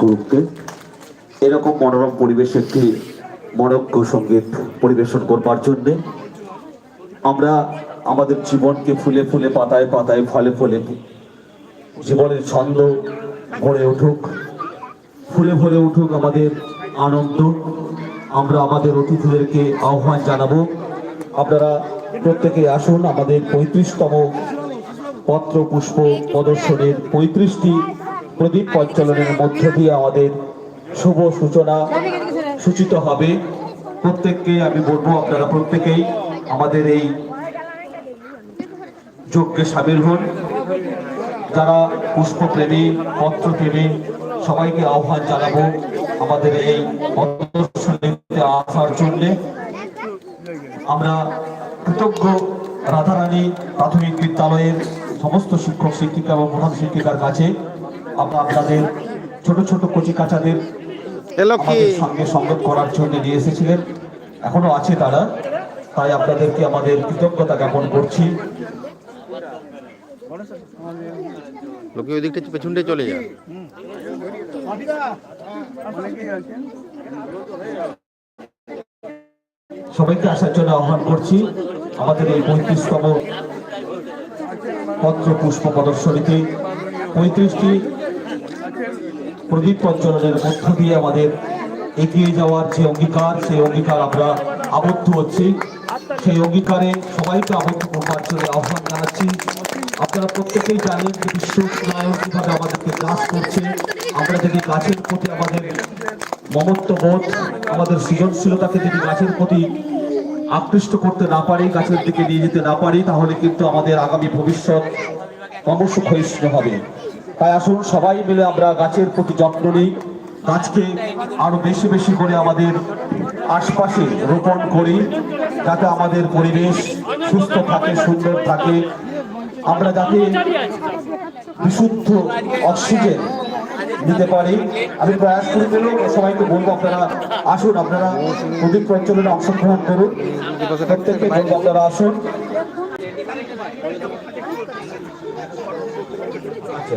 গ্রুপকে এরকম মনোরম পরিবেশ একটি মনজ্ঞ সংগীত পরিবেশন করবার জন্যে আমরা আমাদের জীবনকে ফুলে ফুলে, পাতায় পাতায়, ফলে ফলে জীবনের ছন্দ ভরে উঠুক, ফুলে ভরে উঠুক আমাদের আনন্দ। আমরা আমাদের অতিথিদেরকে আহ্বান জানাব। আপনারা প্রত্যেকে আসুন, আমাদের পঁয়ত্রিশতম পত্র পুষ্প প্রদর্শনীর পঁয়ত্রিশটি প্রদীপ প্রজ্বলনের মধ্য দিয়ে আমাদের শুভ সূচনা সূচিত হবে। প্রত্যেককে আমি বলব, আপনারা প্রত্যেকেই আমাদের এই যজ্ঞে সামিল হন। যারা পুষ্পপ্রেমী পত্রপ্রেমী সবাইকে আহ্বান জানাব আমাদের এই আসার জন্যে। আমরা কৃতজ্ঞ রাধারানী প্রাথমিক বিদ্যালয়ের সমস্ত শিক্ষক, শিক্ষিকা এবং প্রধান শিক্ষিকার কাছে আমরা আপনাদের ছোট ছোট কচি কাচাদের আমাদের সঙ্গে সংযোগ করার জন্য নিয়ে এসেছিলেন। এখনও আছে তারা। তাই আপনাদেরকে আমাদের কৃতজ্ঞতা জ্ঞাপন করছি। লোকে ওই দিকটা চলে যায়। সবাইকে আসার জন্য আহ্বান করছি। আমাদের এই পঁয়ত্রিশতম পত্র পুষ্প প্রদর্শনীতে পঁয়ত্রিশটি প্রদীপ প্রজ্বলনের মধ্য দিয়ে আমাদের এগিয়ে যাওয়ার যে অঙ্গীকার, সেই অঙ্গীকার আমরা আবদ্ধ হচ্ছি। সেই অঙ্গীকারে সবাইকে আবদ্ধ করবার জন্য আহ্বান জানাচ্ছি। আপনারা প্রত্যেকেই জানেন যে বিশ্ব উষ্ণায়ন কীভাবে আমাদেরকে কাজ করছে। আমরা যদি গাছের প্রতি আমাদের মমত্ববোধ আমাদের সৃজনশীলতাকে যদি গাছের প্রতি আকৃষ্ট করতে না পারি, গাছের দিকে নিয়ে যেতে না পারি, তাহলে কিন্তু আমাদের আগামী ভবিষ্যৎ ক্রমশ ক্ষয়িষ্ণু হবে। তাই আসুন, সবাই মিলে আমরা গাছের প্রতি যত্ন নিই। গাছকে আরও বেশি বেশি করে আমাদের আশপাশে রোপণ করি, যাতে আমাদের পরিবেশ সুস্থ থাকে, সুন্দর থাকে। আমরা যাতে বিশুদ্ধ অক্সিজেন দিতে পারি। আমি প্রয়াস করে দিলেও সবাইকে বলব, আপনারা আসুন, আপনারা প্রদীপ প্রজ্বলনে অংশগ্রহণ করুন। প্রত্যেককে বলব, আপনারা আসুন। আচ্ছা।